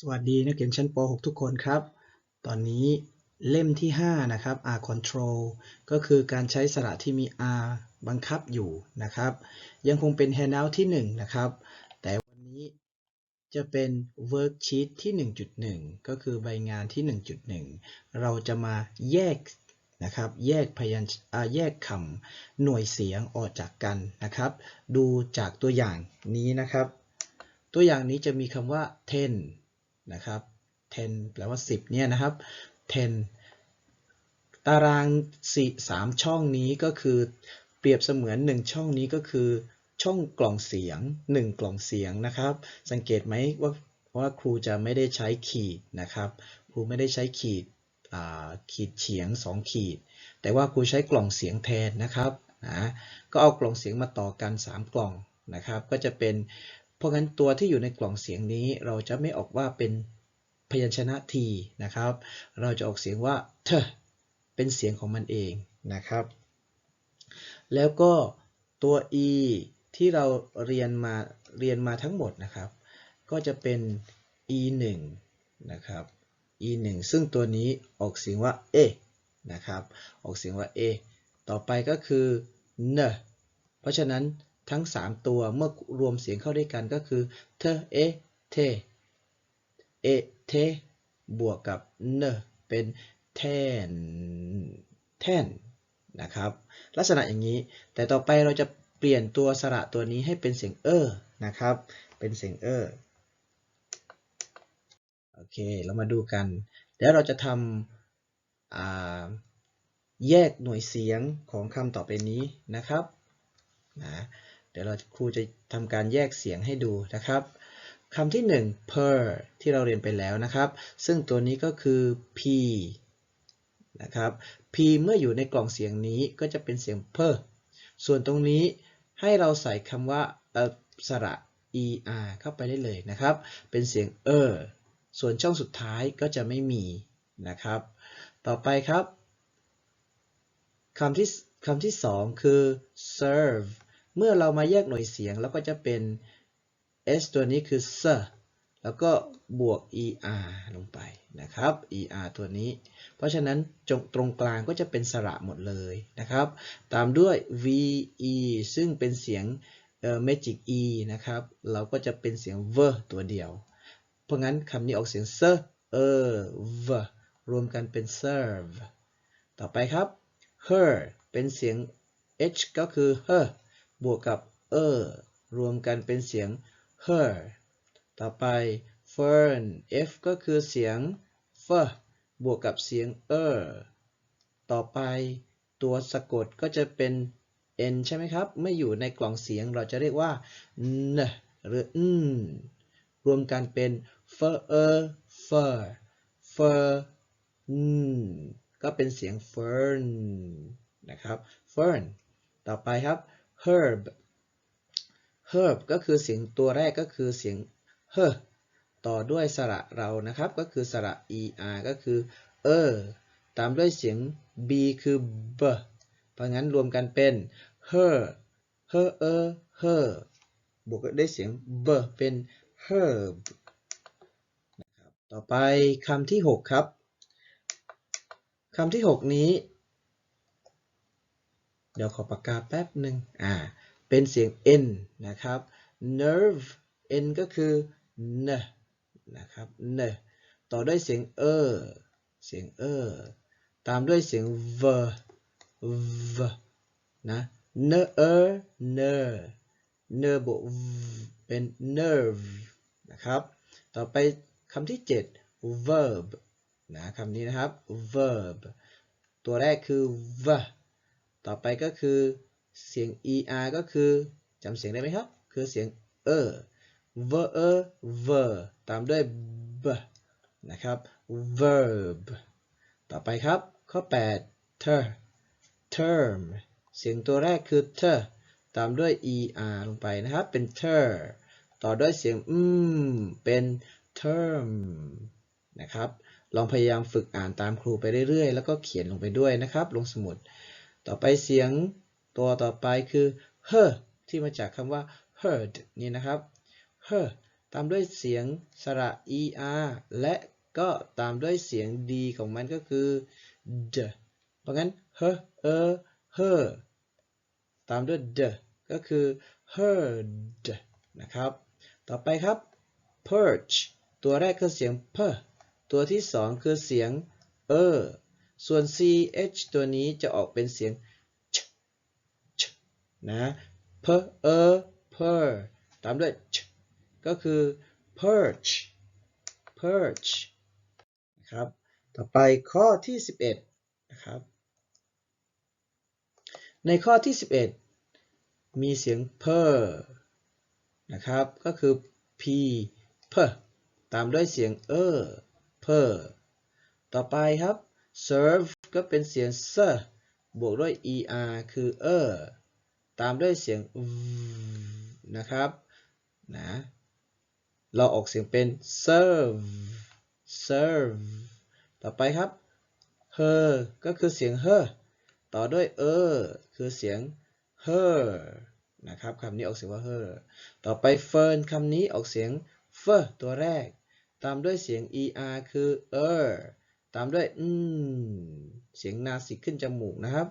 สวัสดีนักเรียนชั้นป .6 ทุกคนครับ ตอนนี้เล่มที่ 5 นะครับ R control ก็คือการใช้สระที่มี R บังคับอยู่นะครับ ยังคงเป็น handout ที่ 1 นะครับ แต่วันนี้จะเป็น worksheet ที่ 1.1 ก็คือใบงานที่ 1.1 เราจะมาแยกนะครับ แยกพยัญชอ่าแยกคำหน่วยเสียงออกจากกันนะครับ ดูจากตัวอย่างนี้นะครับ ตัวอย่างนี้จะมีคำว่า ten นะครับ 10 แปลว่า 10 เนี่ยนะครับ 10 ตารางสี่สามช่องนี้ก็คือเปรียบเสมือน 1 ช่องนี้ก็คือช่องกล่องเสียง 1 กล่องเสียงนะครับ สังเกตไหมว่าว่าครูจะไม่ได้ใช้ขีดนะครับ ครูไม่ได้ใช้ขีดขีดเฉียง 2 ขีด แต่ว่าครูใช้กล่องเสียงแทนนะครับนะก็เอากล่องเสียงมาต่อกัน 3 กล่องนะครับ ก็จะเป็น ราะงั้นตัวที่อยู่ในกล่องเสียงนี้เราจะไม่ออกว่าเป็นพยัญชนะทีนะครับ เราจะออกเสียงว่าเธอเป็นเสียงของมันเองนะครับ แล้วก็ตัว e ที่เราเรียนมาเรียนมาทั้งหมดนะครับ ก็จะเป็น e 1นะครับ e 1ซึ่งตัวนี้ออกเสียงว่า a นะครับ ออกเสียงว่า a ต่อไปก็คือ n เพราะฉะนั้น ทั้ง 3 ตัวเมื่อรวมเสียงเข้าด้วยกันก็คือเธอเอเทเอเทบวกกับเนเป็นแทนแทนนะครับ ลักษณะอย่างนี้ แต่ต่อไปเราจะเปลี่ยนตัวสระตัวนี้ให้เป็นเสียงเออนะครับ เป็นเสียงเออโอเค เรามาดูกันเดี๋ยวเราจะทำแยกหน่วยเสียงของคำต่อไปนี้นะครับนะ เดี๋ยวเราครูจะทำการแยกเสียงให้ดูนะครับคำที่ 1 per ที่เราเรียนไปแล้วนะครับ ซึ่งตัวนี้ก็คือ p นะครับ p เมื่ออยู่ในกล่องเสียงนี้ก็จะเป็นเสียง per ส่วนตรงนี้ให้เราใส่คำว่าสระ er เข้าไปได้เลยนะครับ เป็นเสียงเออส่วนช่องสุดท้ายก็จะไม่มีนะครับ ต่อไปครับคำที่คำที่สองคือ serve เมื่อเรามาแยกหน่วยเสียงแล้วก็จะเป็น s ตัวนี้คือ s แล้วก็บวก er ลงไปนะครับ er ตัวนี้ เพราะฉะนั้นจงตรงกลางก็จะเป็นสระหมดเลยนะครับ ตามด้วย ve ซึ่งเป็นเสียง magic e นะครับ เราก็จะเป็นเสียง v ตัวเดียว เพราะงั้นคำนี้ออกเสียง s เออ v รวมกันเป็น serve ต่อไปครับ her เป็นเสียง h ก็คือ her บวกกับ er รวมกันเป็นเสียง her ต่อไป fern f ก็คือเสียง f บวกกับเสียง er ต่อไปตัวสะกดก็จะเป็น n ใช่ไหมครับ ไม่อยู่ในกล่องเสียงเราจะเรียกว่า n หรือ n รวมกันเป็น fur fur fur n ก็เป็นเสียง fern นะครับ fern ต่อไปครับ herb herb ก็คือเสียงตัวแรกก็คือเสียง h ต่อด้วยสระเรานะครับ ก็คือสระ er ก็คือเออตามด้วยเสียง b คือ b เพราะงั้นรวมกันเป็น her her er her บวกด้วยเสียง b เป็น herb นะครับต่อไปคำที่ 6 ครับคำที่ 6 นี้ เดี๋ยวขอปากกาแป๊บหนึ่งอ่า เป็นเสียง n นะครับ nerve n ก็คือ n นะครับ n ต่อด้วยเสียงเออเสียงเออตามด้วยเสียง v v นะ n e r n n บวก v เป็น nerve นะครับ ต่อไปคำที่ 7 verb นะคำนี้นะครับ verb ตัวแรกคือ v ต่อไปก็คือเสียง er ก็คือจำเสียงได้ไหมครับ คือเสียงเออ v e v ตามด้วย b นะครับ verb ต่อไปครับ ข้อ 8 ter term เสียงตัวแรกคือ ter ตามด้วย er ลงไปนะครับ เป็น ter ต่อด้วยเสียงอืม เป็น term นะครับ ลองพยายามฝึกอ่านตามครูไปเรื่อยๆ แล้วก็เขียนลงไปด้วยนะครับ ลงสมุด ต่อไปเสียงตัวต่อไปคือ her ที่มาจากคำว่า heard นี่นะครับ her ตามด้วยเสียงสระ er และก็ตามด้วยเสียง d ของมันก็คือ d เพราะงั้น h e r her ตามด้วย d ก็คือ heard นะครับ ต่อไปครับ perch ตัวแรกคือเสียง p ตัวที่สองคือเสียงเออ ส่วน ch ตัวนี้จะออกเป็นเสียง ch ch นะ p e per ตามด้วย ch ก็คือ perch perch นะครับ ต่อไปข้อที่ 11 นะครับ ในข้อที่ 11 มีเสียง per นะครับ ก็คือ p per ตามด้วยเสียงเออ per ต่อไปครับ serve ก็เป็นเสียง s บวกด้วย er คือ เออ ตามด้วยเสียง v นะครับ นะ เราออกเสียงเป็น serve serve ต่อไปครับ her ก็คือเสียง her ต่อด้วยเออ คือเสียง her นะครับคำนี้ออกเสียงว่า her ต่อไป fern คำนี้ออกเสียง f ตัวแรก ตามด้วยเสียง er คือ er ตามด้วยอืมเสียงนาสิกขึ้นจมูกนะครับ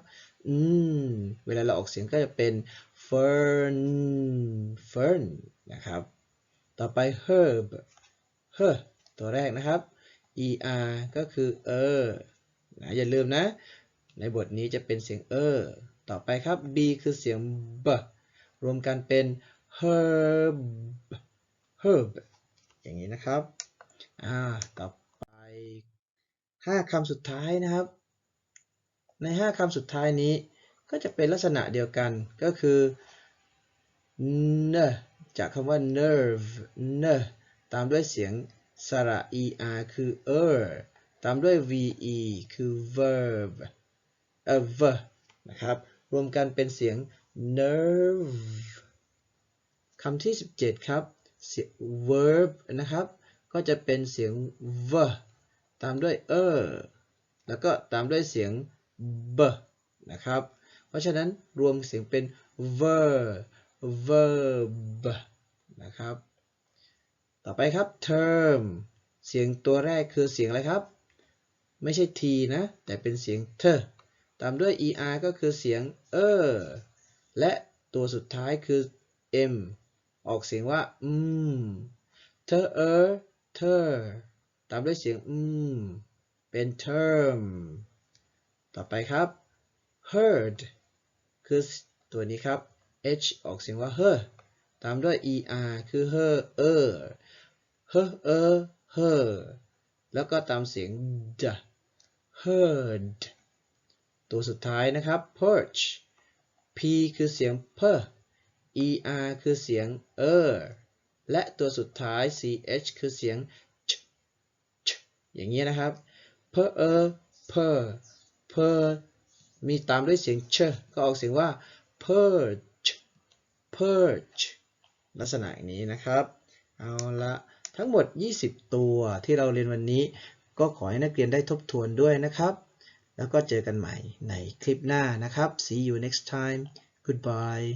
อืมเวลาเราออกเสียงก็จะเป็น fern fern นะครับ ต่อไป herb her ตัวแรกนะครับ er ก็คือ er นะอย่าลืมนะ ในบทนี้จะเป็นเสียง er ต่อไปครับ b คือเสียง b รวมกันเป็น herb herb อย่างนี้นะครับ อ่า ต่อ 5คำสุดท้ายนะครับ ใน 5คำสุดท้ายนี้ก็จะเป็นลักษณะเดียวกันก็คือ n จากคำว่า nerve n ตามด้วยเสียงสระ er คือ er ตามด้วย ve คือ verb เอ่อ v นะครับ รวมกันเป็นเสียง nerve คำที่ 17 ครับเสียง verb นะครับ ก็จะเป็นเสียง v ตามด้วย er แล้วก็ตามด้วยเสียง b นะครับ เพราะฉะนั้นรวมเสียงเป็น ver verb นะครับ ต่อไปครับ term เสียงตัวแรกคือเสียงอะไรครับ ไม่ใช่ t นะ แต่เป็นเสียง t ตามด้วย er ก็คือเสียง er และตัวสุดท้ายคือ m ออกเสียงว่า อืม th er ter ตามด้วยเสียงอืมเป็น term ต่อไปครับ heard คือตัวนี้ครับ h ออกเสียงว่า her ตามด้วย er คือ her er her er her แล้วก็ตามเสียง d heard ตัวสุดท้ายนะครับ perch p คือเสียง p er คือเสียง er และตัวสุดท้าย ch คือเสียง อย่างนี้นะครับ per er per per มีตามด้วยเสียง ch ก็ออกเสียงว่า perch perch ลักษณะนี้นะครับ เอาละทั้งหมด 20 ตัวที่เราเรียนวันนี้ ก็ขอให้นักเรียนได้ทบทวนด้วยนะครับ แล้วก็เจอกันใหม่ในคลิปหน้านะครับ see you next time goodbye